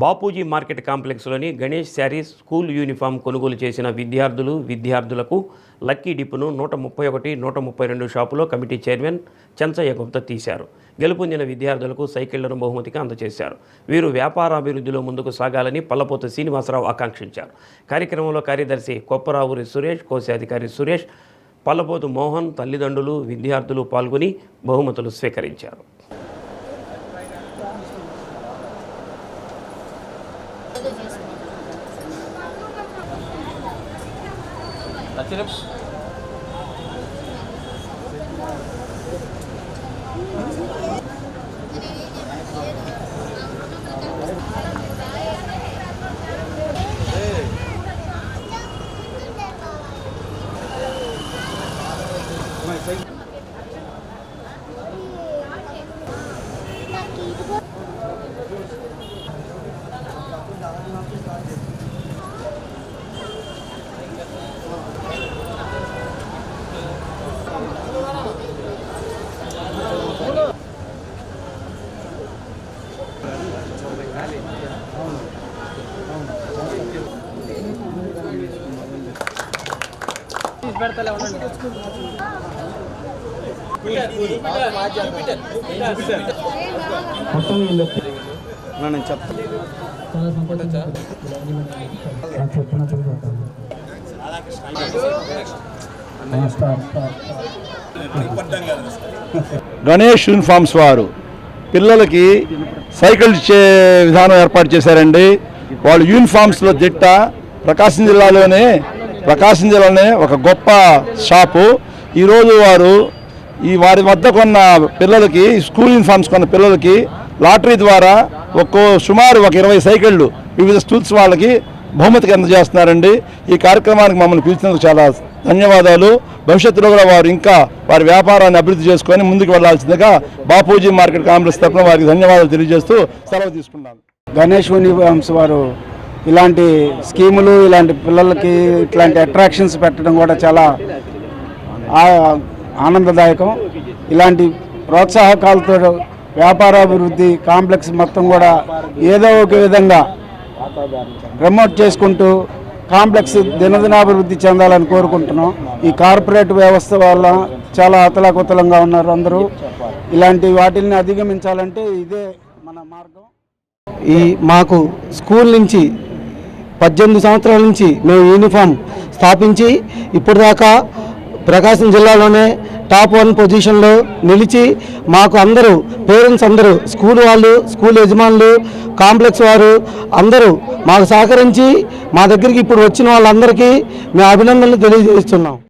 Bapuji market కాంప్లెక్స్లోని Ganesh saris school uniform కొనుగోలు చేసిన విద్యార్థులు విద్యార్థులకు లక్కీ డిప్పును నూట ముప్పై ఒకటి నూట ముప్పై రెండు షాపులో కమిటీ చైర్మన్ చెంచయ్య గుప్తా తీశారు. గెలుపొందిన విద్యార్థులకు సైకిళ్ళను బహుమతిగా అందజేశారు. వీరు వ్యాపారాభివృద్ధిలో ముందుకు సాగాలని పల్లపోత శ్రీనివాసరావు ఆకాంక్షించారు. కార్యక్రమంలో కార్యదర్శి కొప్పరావురి సురేష్ కోశాధికారి సురేష్ పల్లపోతు మోహన్ తల్లిదండ్రులు విద్యార్థులు పాల్గొని బహుమతులు స్వీకరించారు. todo disco. Atira. Mas aí... నేను చెప్తాను. గణేష్ యూనిఫామ్స్ వారు. పిల్లలకి సైకిల్ ఇచ్చే విధానం ఏర్పాటు చేశారండి. వాళ్ళు యూనిఫామ్స్లో దిట్ట ప్రకాశం జిల్లాలోనే ప్రకాశం జిల్లాలోనే ఒక గొప్ప షాపు. ఈరోజు వారు ఈ వారి వద్ద కొన్న పిల్లలకి స్కూల్ యూనిఫామ్స్ కొన్న పిల్లలకి లాటరీ ద్వారా ఒక్కో సుమారు ఒక ఇరవై సైకిళ్ళు వివిధ స్కూల్స్ వాళ్ళకి బహుమతికి అందజేస్తున్నారండి. ఈ కార్యక్రమానికి మమ్మల్ని పిలిచినందుకు చాలా ధన్యవాదాలు. భవిష్యత్తులో కూడా వారు ఇంకా వారి వ్యాపారాన్ని అభివృద్ధి చేసుకొని ముందుకు వెళ్ళాల్సిందిగా బాపూజీ మార్కెట్ కాంప్లెక్స్ తరఫున వారికి ధన్యవాదాలు తెలియజేస్తూ సెలవు తీసుకున్నాను. గణేష్ యూనిఫామ్స్ వారు ఇలాంటి స్కీములు ఇలాంటి పిల్లలకి ఇట్లాంటి అట్రాక్షన్స్ పెట్టడం కూడా చాలా ఆ- ఆనందదాయకం. ఇలాంటి ప్రోత్సాహకాలతో వ్యాపారాభివృద్ధి కాంప్లెక్స్ మొత్తం కూడా ఏదో ఒక విధంగా ప్రమోట్ చేసుకుంటూ కాంప్లెక్స్ దినదినాభివృద్ధి చెందాలని కోరుకుంటున్నాం. ఈ కార్పొరేట్ వ్యవస్థ వల్ల చాలా అతలాకుతలంగా ఉన్నారు అందరూ. ఇలాంటి వాటిని అధిగమించాలంటే ఇదే మన మార్గం. ఈ మాకు స్కూల్ నుంచి పద్దెనిమిది సంవత్సరాల నుంచి మేము యూనిఫామ్ స్థాపించి ఇప్పటిదాకా ప్రకాశం జిల్లాలోనే టాప్ వన్ పొజిషన్లో నిలిచి మాకు అందరూ పేరెంట్స్ అందరూ స్కూల్ వాళ్ళు స్కూల్ యజమానులు కాంప్లెక్స్ వారు అందరూ మాకు సహకరించి మా దగ్గరికి ఇప్పుడు వచ్చిన వాళ్ళందరికీ మేము అభినందనలు తెలియజేస్తున్నాం.